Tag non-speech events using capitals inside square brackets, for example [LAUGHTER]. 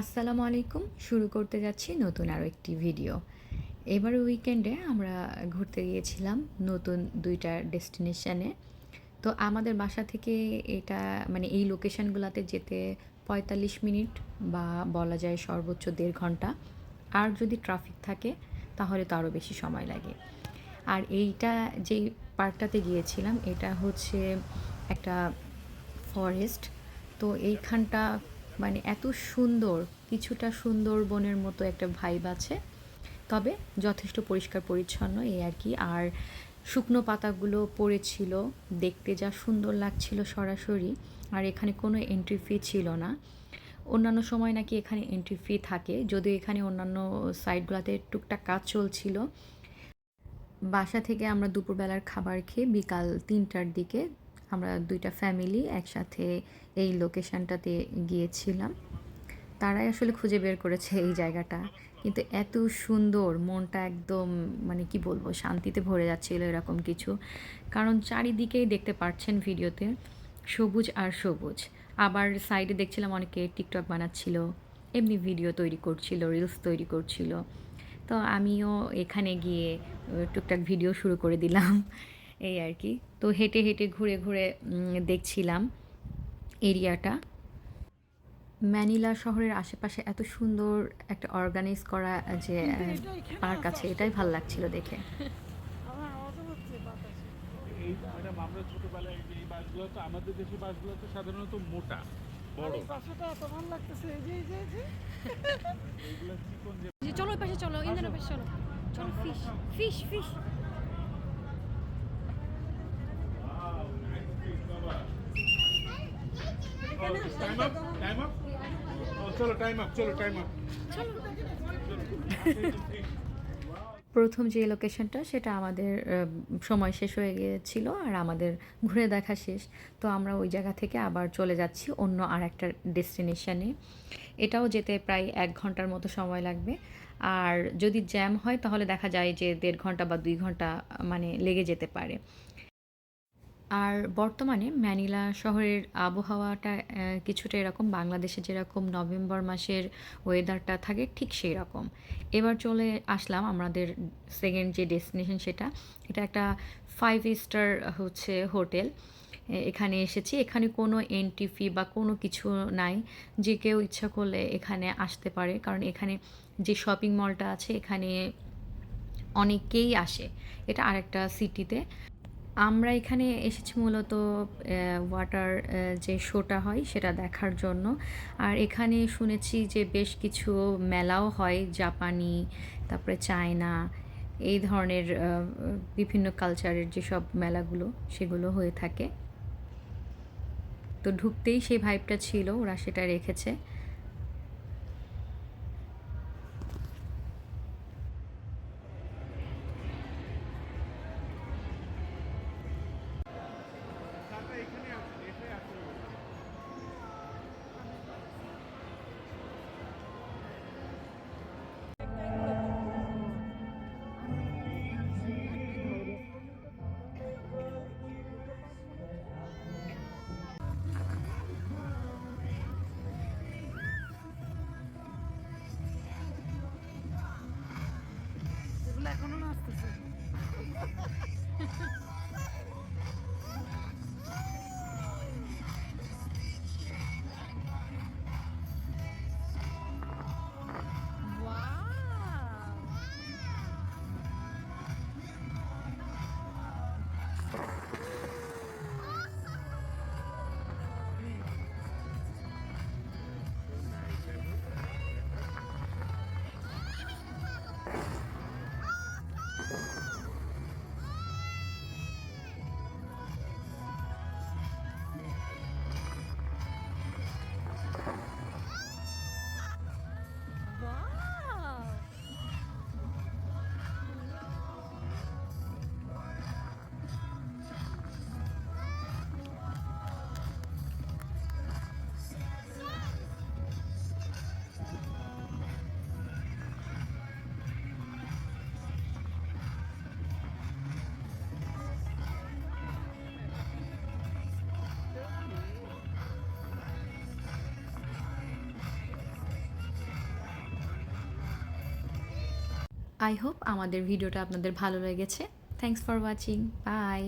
আসসালামু আলাইকুম। শুরু করতে যাচ্ছি নতুন আরও একটি ভিডিও এবার উইকেন্ডে আমরা ঘুরতে গিয়েছিলাম নতুন দুইটা ডেস্টিনেশানে তো আমাদের বাসা থেকে এটা মানে এই লোকেশানগুলোতে যেতে পঁয়তাল্লিশ মিনিট বা বলা যায় সর্বোচ্চ দেড় ঘণ্টা। আর যদি ট্রাফিক থাকে, তাহলে তো আরও বেশি সময় লাগে। আর এইটা যেই পার্কটাতে গিয়েছিলাম, এটা হচ্ছে একটা ফরেস্ট তো এইখানটা মানে এত সুন্দর, কিছুটা সুন্দরবনের মতো একটা ভাইব আছে। তবে যথেষ্ট পরিষ্কার পরিচ্ছন্ন এই আর কি। আর শুকনো পাতাগুলো পড়েছিল, দেখতে যা সুন্দর লাগছিল সরাসরি। আর এখানে কোনো এন্ট্রি ফি ছিল না। অন্যান্য সময় নাকি এখানে এন্ট্রি ফি থাকে। যদিও এখানে অন্যান্য সাইটগুলোতে টুকটাক কাজ চলছিল। বাসা থেকে আমরা দুপুরবেলার খাবার খেয়ে বিকাল তিনটার দিকে আমরা দুইটা ফ্যামিলি একসাথে এই লোকেশনটাতে গিয়েছিলাম। তারাই আসলে খুঁজে বের করেছে এই জায়গাটা। কিন্তু এত সুন্দর, মনটা একদম মানে কি বলব, শান্তিতে ভরে যাচ্ছিল এরকম কিছু। কারণ চারিদিকেই দেখতে পাচ্ছেন ভিডিওতে সবুজ আর সবুজ। আবার সাইডে দেখছিলাম অনেকে টিকটক বানাচ্ছিল, এমনি ভিডিও তৈরি করছিল রিলস তৈরি করছিল। তো আমিও এখানে গিয়ে টুকটাক ভিডিও শুরু করে দিলাম। এই আর কি। তো হেঁটে হেঁটে ঘুরে ঘুরে দেখছিলাম এরিয়াটা। ম্যানিলা শহরের আশেপাশে এত সুন্দর একটা অর্গানাইজ করা যে পার্ক আছে এটাই ভালো লাগছিল দেখে। [LAUGHS] আমরা ছোটবেলায় যে এই বাসগুলো তো আমাদের দেশের বাসগুলো তো সাধারণত মোটা বড়। এই এত ভালো লাগতেছে এই যে এই যে এইগুলো চিকন যে চলো পাশে চলো পাশে চলো। চলো ফিশ ফিশ ফিশ আপ প্রথম যে লোকেশনটা সেটা আমাদের সময় শেষ হয়ে গিয়েছিল আর আমাদের ঘুরে দেখা শেষ। তো আমরা ওই জায়গা থেকে আবার চলে যাচ্ছি অন্য আর একটা ডেস্টিনেশনে এটাও যেতে প্রায় এক ঘণ্টার মতো সময় লাগবে। আর যদি জ্যাম হয়, তাহলে দেখা যায় যে দেড় ঘণ্টা বা দুই ঘণ্টা মানে লেগে যেতে পারে। আর বর্তমানে ম্যানিলা শহরের আবহাওয়াটা কিছুটা এরকম, বাংলাদেশে যেরকম নভেম্বর মাসের ওয়েদারটা থাকে, ঠিক সেই রকম এবার চলে আসলাম আমাদের সেকেন্ড যে ডেস্টিনেশন সেটা, এটা একটা ফাইভ স্টার হচ্ছে হোটেল এখানে এসেছি। এখানে কোনো এন্ট্রি ফি বা কোনো কিছু নাই, যে কেউ ইচ্ছা করলে এখানে আসতে পারে। কারণ এখানে যে শপিং মলটা আছে, এখানে অনেকেই আসে। এটা আরেকটা সিটিতে আমরা এখানে এসেছি মূলত ওয়াটার যে শোটা হয় সেটা দেখার জন্য। আর এখানে শুনেছি যে বেশ কিছু মেলাও হয় জাপানি, তারপরে চায়না, এই ধরনের বিভিন্ন কালচারের যেসব মেলাগুলো সেগুলো হয়ে থাকে। তো ঢুকতেই সেই ভাইবটা ছিল, ওরা সেটা রেখেছে। আই হোপ আমাদের ভিডিওটা আপনাদের ভালো লেগেছে। Thanks for watching by